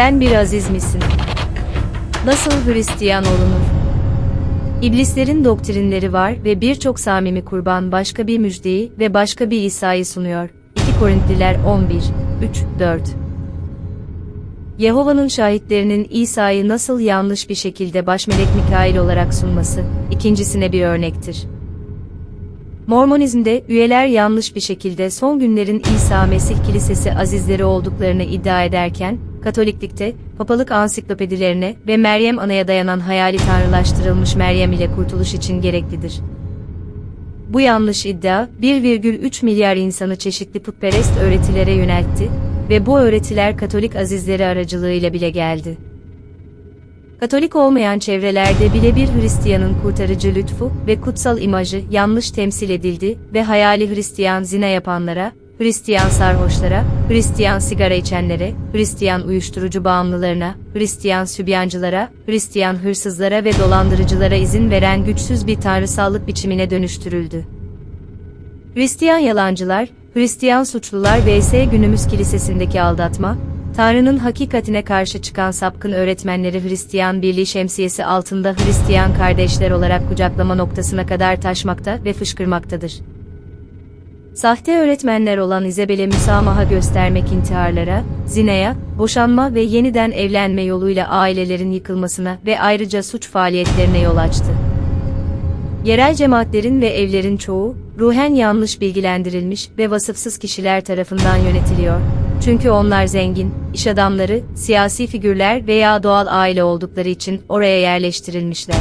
Sen bir aziz misin? Nasıl Hristiyan olunur? İblislerin doktrinleri var ve birçok samimi kurban başka bir müjdeyi ve başka bir İsa'yı sunuyor. 2 Korintliler 11, 3, 4 Yehova'nın şahitlerinin İsa'yı nasıl yanlış bir şekilde başmelek Mikail olarak sunması, ikincisine bir örnektir. Mormonizmde üyeler yanlış bir şekilde son günlerin İsa Mesih Kilisesi azizleri olduklarını iddia ederken, Katoliklikte, papalık ansiklopedilerine ve Meryem Ana'ya dayanan hayali tanrılaştırılmış Meryem ile kurtuluş için gereklidir. Bu yanlış iddia, 1,3 milyar insanı çeşitli putperest öğretilere yöneltti ve bu öğretiler Katolik azizleri aracılığıyla bile geldi. Katolik olmayan çevrelerde bile bir Hristiyanın kurtarıcı lütfu ve kutsal imajı yanlış temsil edildi ve hayali Hristiyan zina yapanlara, Hristiyan sarhoşlara, Hristiyan sigara içenlere, Hristiyan uyuşturucu bağımlılarına, Hristiyan sübyancılara, Hristiyan hırsızlara ve dolandırıcılara izin veren güçsüz bir tanrısallık biçimine dönüştürüldü. Hristiyan yalancılar, Hristiyan suçlular vs günümüz kilisesindeki aldatma, Tanrı'nın hakikatine karşı çıkan sapkın öğretmenleri Hristiyan Birliği şemsiyesi altında Hristiyan kardeşler olarak kucaklama noktasına kadar taşmakta ve fışkırmaktadır. Sahte öğretmenler olan İzabel'e müsamaha göstermek intiharlara, zinaya, boşanma ve yeniden evlenme yoluyla ailelerin yıkılmasına ve ayrıca suç faaliyetlerine yol açtı. Yerel cemaatlerin ve evlerin çoğu, ruhen yanlış bilgilendirilmiş ve vasıfsız kişiler tarafından yönetiliyor. Çünkü onlar zengin, iş adamları, siyasi figürler veya doğal aile oldukları için oraya yerleştirilmişler.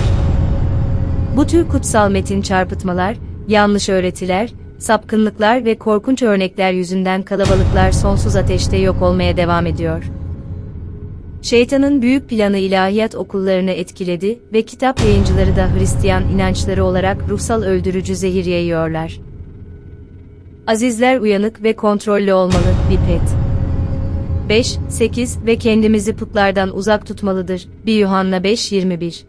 Bu tür kutsal metin çarpıtmalar, yanlış öğretiler, sapkınlıklar ve korkunç örnekler yüzünden kalabalıklar sonsuz ateşte yok olmaya devam ediyor. Şeytanın büyük planı ilahiyat okullarını etkiledi ve kitap yayıncıları da Hristiyan inançları olarak ruhsal öldürücü zehir yayıyorlar. Azizler uyanık ve kontrollü olmalı, Bipet. 5, 8 ve kendimizi putlardan uzak tutmalıdır, 1 Yuhanna 5-21.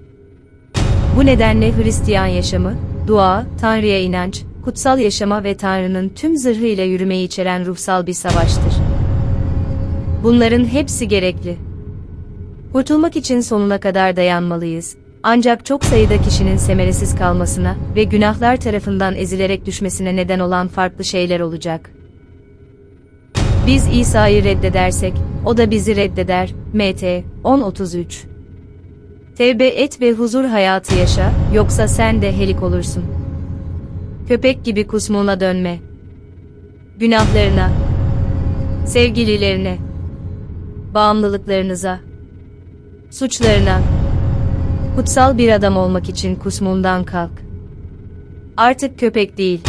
Bu nedenle Hristiyan yaşamı, dua, Tanrı'ya inanç, kutsal yaşama ve Tanrı'nın tüm zırhıyla yürümeyi içeren ruhsal bir savaştır. Bunların hepsi gerekli. Kurtulmak için sonuna kadar dayanmalıyız. Ancak çok sayıda kişinin semeresiz kalmasına ve günahlar tarafından ezilerek düşmesine neden olan farklı şeyler olacak. Biz İsa'yı reddedersek, o da bizi reddeder. MT 10.33 Tevbe et ve huzur hayatı yaşa, yoksa sen de helik olursun. Köpek gibi kusmuna dönme. Günahlarına, sevgililerine, bağımlılıklarınıza, suçlarına, kutsal bir adam olmak için kusmundan kalk. Artık köpek değil,